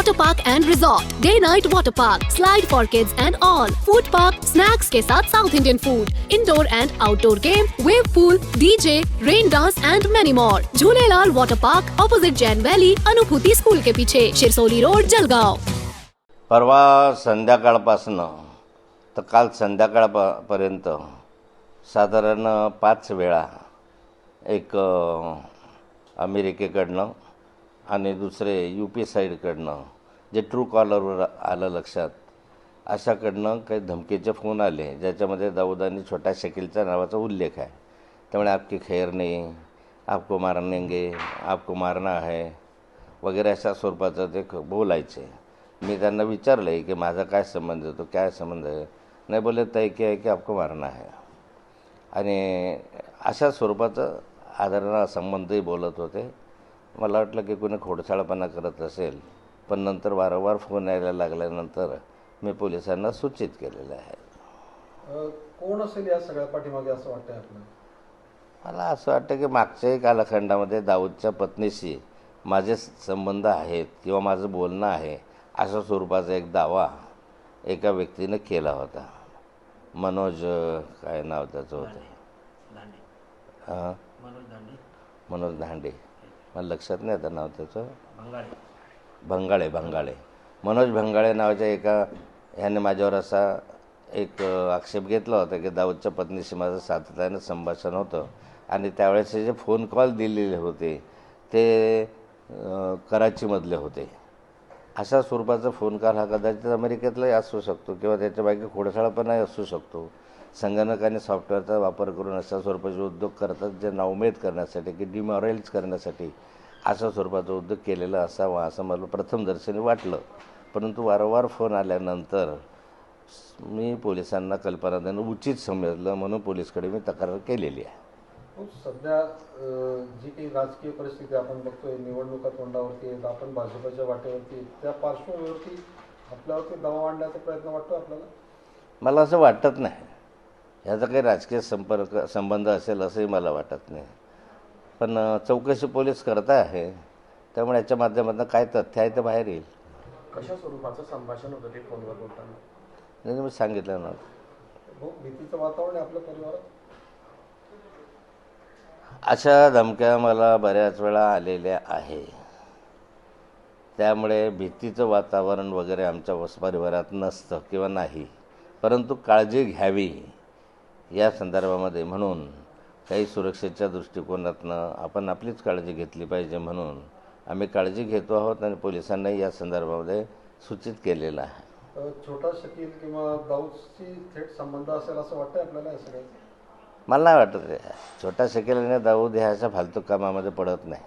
water park and resort day night water park slide for kids and all food park snacks के साथ south Indian food indoor and outdoor game wave pool DJ rain dance and many more Jhulelal water park opposite Jain Valley Anubhuti school के पीछे Shirsoli road Jalgaon परवा संध्याकाळपासनं, तर काल संध्याकाळपर्यंत साधारण पाच वेळा एक अमेरिकेकडनं आणि दुसरे यू पी साईडकडनं जे ट्रू कॉलरवर आलं लक्षात अशाकडनं काही धमकीचे फोन आले ज्याच्यामध्ये दाऊद आणि छोट्या नावाचा उल्लेख आहे. त्यामुळे आपकी खैर नाही आपको मारनेंगे आपको मारना आहे वगैरे अशा स्वरूपाचं ते बोलायचे. मी त्यांना विचारलं आहे की माझा काय संबंध आहे तो काय संबंध आहे? नाही बोलले तय की आहे की आपको मारणं आहे आणि अशा स्वरूपाचं आदरणा संबंधही बोलत होते. मला वाटलं की कोणी खोडसाळपणा करत असेल पण नंतर वारंवार फोन यायला लागल्यानंतर मी पोलिसांना सूचित केलेलं आहे. कोण असेल या सगळ्या पाठीमागे असं वाटतंय आपल्याला? मला असं वाटतं की मागच्याही कालखंडामध्ये दाऊदच्या पत्नीशी माझे संबंध आहेत किंवा माझं बोलणं आहे अशा स्वरूपाचा एक दावा एका व्यक्तीनं केला होता. मनोज काय नाव त्याचं होतं? हां मनोज दांडे. मला लक्षात नाही आता नाव त्याचं. भंगाळे. भंगाळे मनोज भंगाळे नावाच्या एका ह्याने माझ्यावर असा एक आक्षेप घेतला होता की दाऊदच्या पत्नीशी माझं सातत्यानं संभाषण होतं. आणि त्यावेळेस जे फोन कॉल दिलेले होते ते कराचीमधले होते. अशा स्वरूपाचा फोन कॉल हा कदाचित अमेरिकेतलाही असू शकतो किंवा त्याच्यामागे खोडसाळपणाही असू शकतो. संगणक आणि सॉफ्टवेअरचा वापर करून अशा स्वरूपाचे उद्योग करतात जे नावमेद करण्यासाठी की डिमॉरलाइज करण्यासाठी अशा स्वरूपाचा उद्योग केलेला असावा असं मला प्रथमदर्शनी वाटलं. परंतु वारंवार फोन आल्यानंतर मी पोलिसांना कल्पना देणं उचित समजलं म्हणून पोलीसकडे मी तक्रार केलेली आहे. हो, सध्या जी काही राजकीय परिस्थिती आपण बघतोय निवडणुका तोंडावरती आहेत आपण भाजपच्या वाटेवरती. त्या पार्श्वभूमीवरती आपल्यावरती दबाव आणण्याचा प्रयत्न वाटतो आपल्याला? मला असं वाटत नाही. ह्याचा काही राजकीय संपर्क संबंध असेल असंही मला वाटत नाही. पण चौकशी पोलीस करत आहे. त्यामुळे याच्या माध्यमातून काय तथ्य आहे ते बाहेर येईल. कशा स्वरूपाचं संभाषण होतं ते फोनवर बोलताना? नाही मी सांगितलं ना. भीतीचं वातावरण आहे आपल्या परिवारात? अशा धमक्या मला बऱ्याच वेळा आलेल्या आहे. त्यामुळे भीतीचं वातावरण वगैरे आमच्या वस परिवारात नसतं किंवा नाही. परंतु काळजी घ्यावी. या संदर्भामध्ये म्हणून काही सुरक्षेच्या दृष्टिकोनातनं आपण आपलीच काळजी घेतली पाहिजे म्हणून आम्ही काळजी घेतो आहोत आणि पोलिसांनाही या संदर्भामध्ये सूचित केलेलं आहे. छोटा शकील किंवा दाऊदशी थेट संबंध असेल असं वाटतंय आपल्याला मला नाही वाटत छोटा शकेल आणि दाऊद ह्या अशा फालतू कामामध्ये पडत नाही.